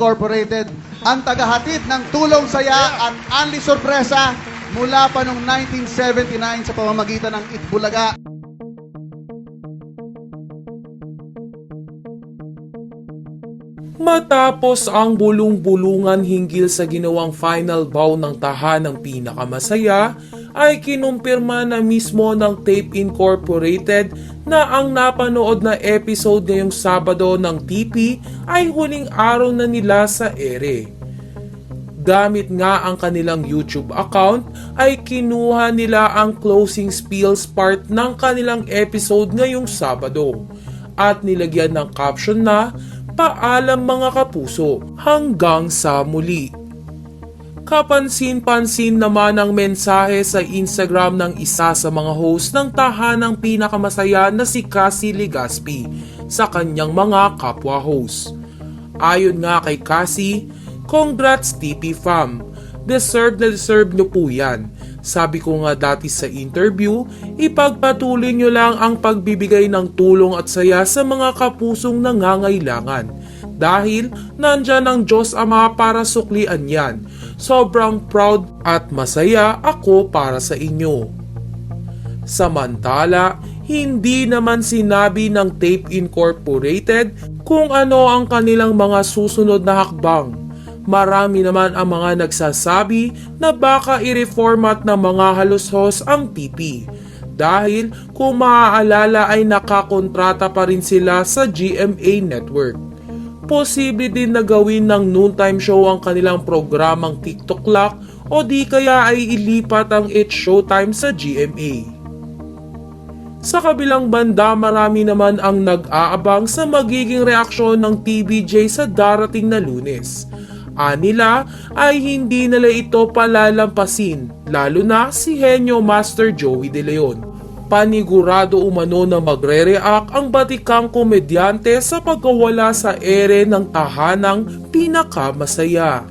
Incorporated, ang tagahatid ng tulong saya at Anli Sorpresa mula pa noong 1979 sa pamamagitan ng Itbulaga. Matapos ang bulong-bulungan hinggil sa ginawang final bow ng tahanang pinakamasaya, ay kinumpirma na mismo ng Tape Incorporated na ang napanood na episode ngayong Sabado ng TP ay huling araw na nila sa ere. Gamit nga ang kanilang YouTube account ay kinuha nila ang closing spills part ng kanilang episode ngayong Sabado at nilagyan ng caption na Paalam mga kapuso hanggang sa muli. Kapansin-pansin naman ang mensahe sa Instagram ng isa sa mga host ng tahanang pinakamasaya na si Cassie Legaspi sa kanyang mga kapwa-host. Ayon nga kay Cassie, Congrats TP Fam! Deserve na deserve nyo po yan. Sabi ko nga dati sa interview, ipagpatuloy nyo lang ang pagbibigay ng tulong at saya sa mga kapusong nangangailangan. Dahil nandyan ang Diyos Ama para suklian yan. Sobrang proud at masaya ako para sa inyo. Samantala, hindi naman sinabi ng Tape Incorporated kung ano ang kanilang mga susunod na hakbang. Marami naman ang mga nagsasabi na baka i-reformat ng mga halushos ang TP. Dahil kung maaalala ay nakakontrata pa rin sila sa GMA Network. Posible din na gawin ng noontime show ang kanilang programang TikTok Clock o di kaya ay ilipat ang It's Showtime sa GMA. Sa kabilang banda, marami naman ang nag-aabang sa magiging reaksyon ng TVJ sa darating na lunes. Anila ay hindi nila ito palalampasin, lalo na si Henyo Master Joey De Leon. Panigurado umano na magre-react ang batikang komedyante sa pagkawala sa ere ng tahanang pinakamasaya.